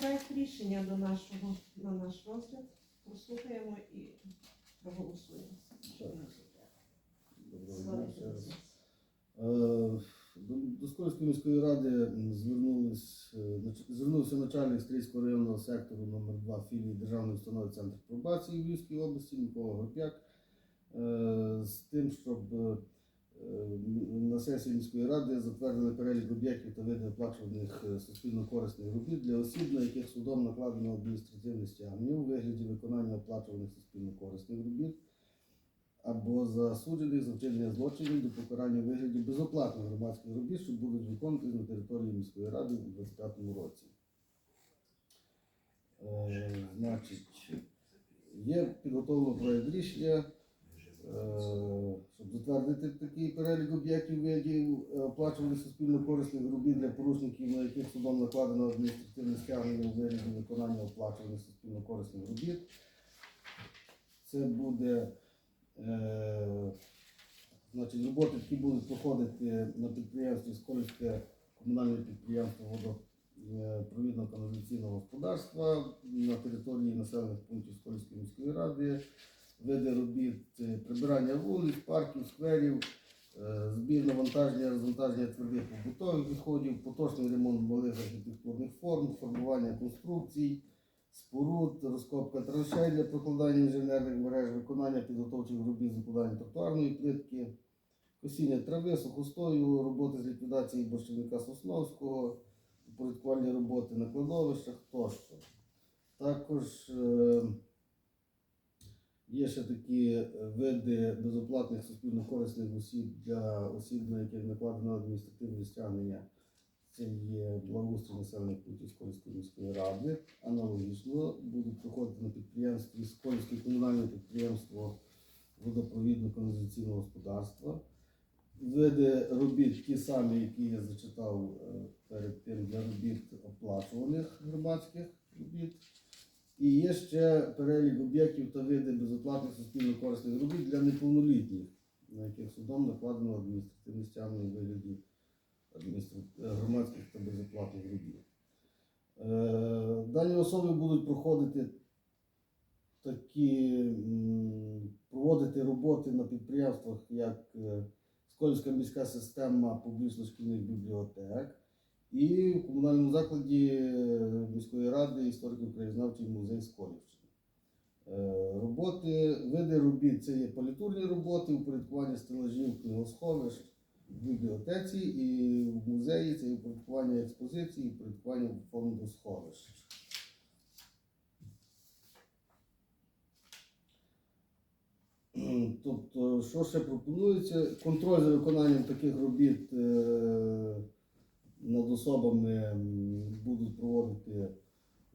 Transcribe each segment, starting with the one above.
проект рішення до нашого на наш розгляд. Прослухаємо і проголосуємо. Доброго дня. Е, До Скольської міської ради е, звернувся начальник Стрийського районного сектору номер 2 філії Державної установи Центр пробації в Львівській області Микола Горпяк е, з тим, щоб на сесії міської ради затвердили перелік об'єктів та види оплачуваних е, суспільно-корисних робіт для осіб, на яких судом накладено адміністративне стягнення у вигляді виконання оплачуваних суспільно-корисних робіт або засуджених за вчинення злочинів до покарання вигляді безоплатних громадських робіт, що будуть виконуватись на території міської ради у 2025 році. Е, значить, є підготовлено проєкт рішення, е, щоб затвердити такий перелік об'єктів видів е, оплачуваних суспільно-корисних робіт для порушників, на яких судом накладено адміністративне стягнення у вигляді виконання оплачуваних суспільно-корисних робіт. Це буде Е, Значить, роботи, які будуть проходити на підприємстві Сколівське комунальне підприємство водопровідно каналізаційного господарства на території населених пунктів Сколівської міської ради, види робіт е, прибирання вулиць, парків, скверів, е, збір навантаження, розвантаження твердих побутових відходів, поточний ремонт малих архітектурних форм, формування конструкцій, споруд, розкопка траншей для прокладання інженерних мереж, виконання підготовчих робіт з укладання тротуарної плитки, косіння трави, сухостою, роботи з ліквідації борщівника Сосновського, упорядкувальні роботи на кладовищах тощо. Також е, є ще такі е, види безоплатних суспільно-корисних осіб для осіб, на яких накладено адміністративне стягнення. Це є благоустрій населених пунктів Скольської міської ради. Аналогічно будуть проходити на підприємстві Скольське комунальне підприємство водопровідно-каналізаційного господарства. Види робіт ті самі, які я зачитав е, перед тим для робіт оплачуваних громадських робіт. І є ще перелік об'єктів та види безоплатних суспільно-корисних робіт для неповнолітніх, на яких судом накладено адміністративне стягнення у вигляді е, громадських та безоплатних робіт. Е, Дані особи будуть проходити такі, проводити роботи на підприємствах, як е, Скольська міська система публічно-шкільних бібліотек і в комунальному закладі е, міської ради історико-краєзнавчий музей Сколівщини. Е, Роботи, види робіт це є політурні роботи, упорядкування стелажів книгосховищ в бібліотеці і в музеї це і упорядкування експозиції, упорядкування фонду сховищ. Тобто, що ще пропонується? Контроль за виконанням таких робіт е, над особами будуть проводити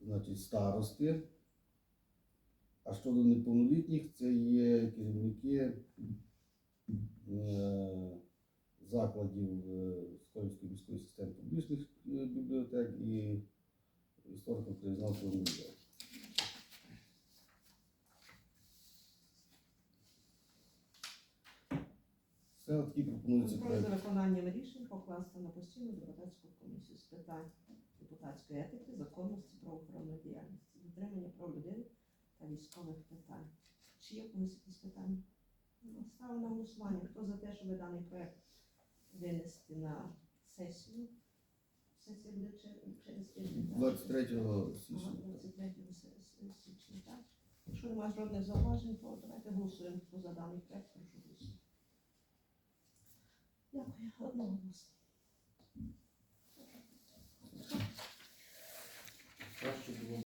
значить, старости. А щодо неповнолітніх, це є керівники е, закладів е, Сколівської міської системи публічних е, бібліотек і історико-краєзнавчого музею. Це такі пропонуються Контроль за виконанням рішень покласти на постійну депутатську комісію з питань депутатської етики, законності, правоохоронної діяльності, дотримання прав людини та військових питань. Чи є у когось якісь питання? Ну, Ставимо на голосування. Хто за те, щоб даний проект винести на сесію? Сесія буде через тиждень. 23 Ага, січня. 23 се- се- січня, так. Якщо немає жодних зауважень, то давайте голосуємо. Хто за даний проект, прошу 哎好冷